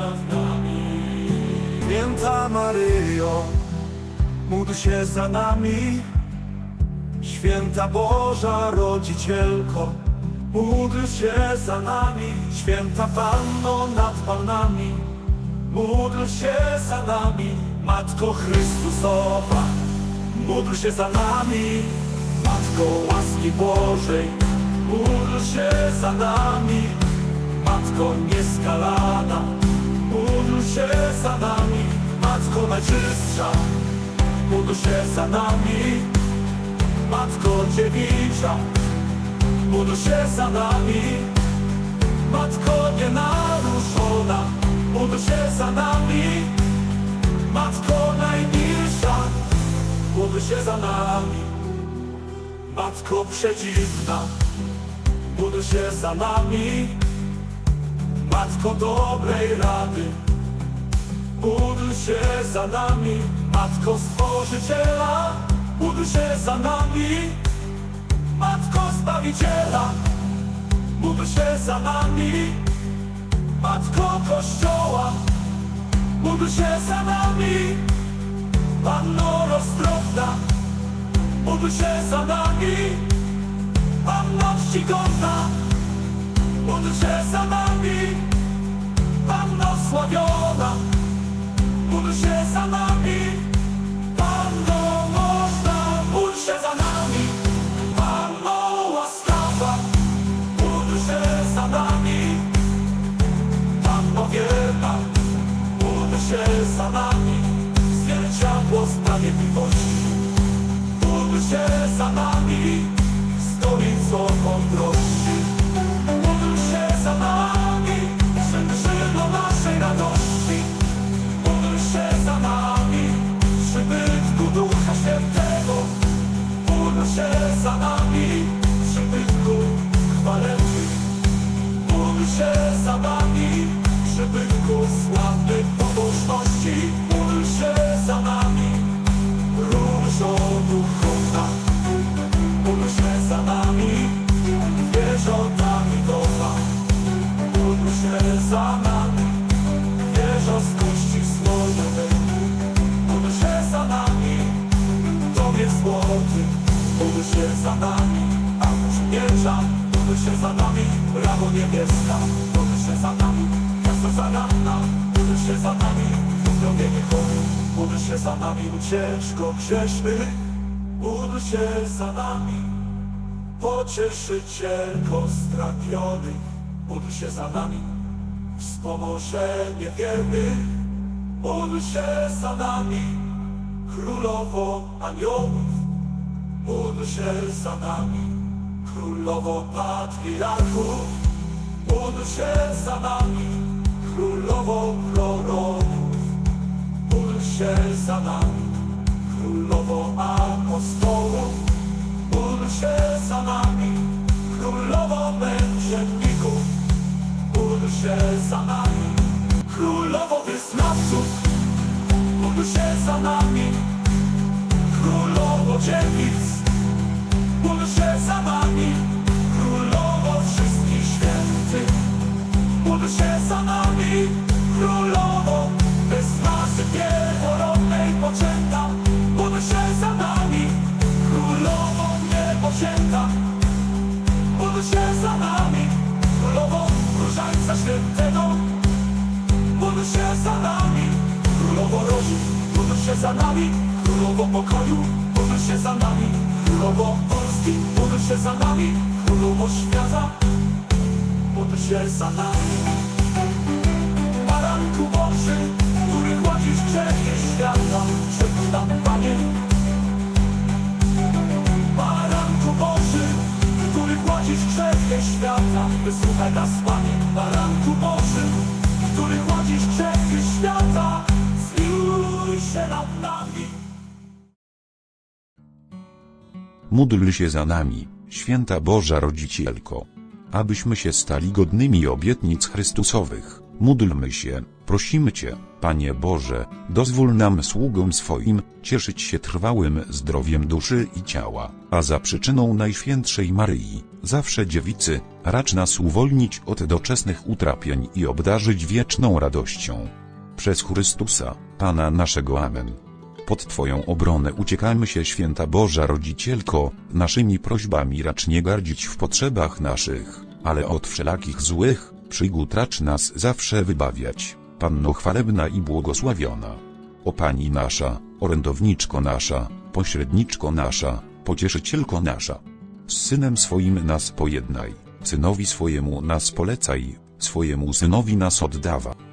Nad nami. Święta Maryjo, módl się za nami. Święta Boża Rodzicielko, módl się za nami. Święta Panno nad Panami, módl się za nami. Matko Chrystusowa, módl się za nami. Matko łaski Bożej, módl się za nami. Matko nieskalana, Najczystsza, módl się za nami. Matko Dziewicza, módl się za nami. Matko nienaruszona, módl się za nami. Matko Najmilsza, módl się za nami. Matko Przedziwna, módl się za nami. Matko dobrej rady, módl się za nami. Matko Stworzyciela, módl się za nami. Matko Zbawiciela, módl się za nami. Matko Kościoła, módl się za nami. Panno roztropna, módl się za nami. Panno czcigodna, módl się za nami. Panno sławiona, módl się za nami. Ucieczko grzesznych, módl się za nami. Pocieszycielko strapionych, módl się za nami. Wspomożenie wiernych, módl się za nami. Królowo aniołów, módl się za nami. Królowo patriarchów, módl się za nami. Królowo proroków, się za nami. Królowo apostołów, módl się za nami. Królowo męczenników, módl się za nami. Królowo wyznawców, módl się za nami. Królowo dziewic, módl się za nami. Królowo wszystkich świętych, módl się za nami. Świętego, módl się za nami. Królowo rożu, módl się za nami. Królowo pokoju, módl się za nami. Królowo Polski, módl się za nami. Królowo świata, módl się za nami. wysłuchaj nas, Panie, na ranku Bożym, który chodzisz grzechy świata, zmiłuj się nad nami. Módl się za nami, święta Boża Rodzicielko, abyśmy się stali godnymi obietnic Chrystusowych módlmy się, prosimy Cię, Panie Boże, dozwól nam sługom swoim, cieszyć się trwałym zdrowiem duszy i ciała, a za przyczyną Najświętszej Maryi, zawsze dziewicy, racz nas uwolnić od doczesnych utrapień i obdarzyć wieczną radością. Przez Chrystusa, Pana naszego Amen. Pod Twoją obronę uciekamy się, święta Boża Rodzicielko, naszymi prośbami racz nie gardzić w potrzebach naszych, ale od wszelakich złych przygód racz nas zawsze wybawiać. Panno chwalebna i błogosławiona. O Pani nasza, orędowniczko nasza, pośredniczko nasza, pocieszycielko nasza. Z Synem swoim nas pojednaj, Synowi swojemu nas polecaj, swojemu Synowi nas oddawaj.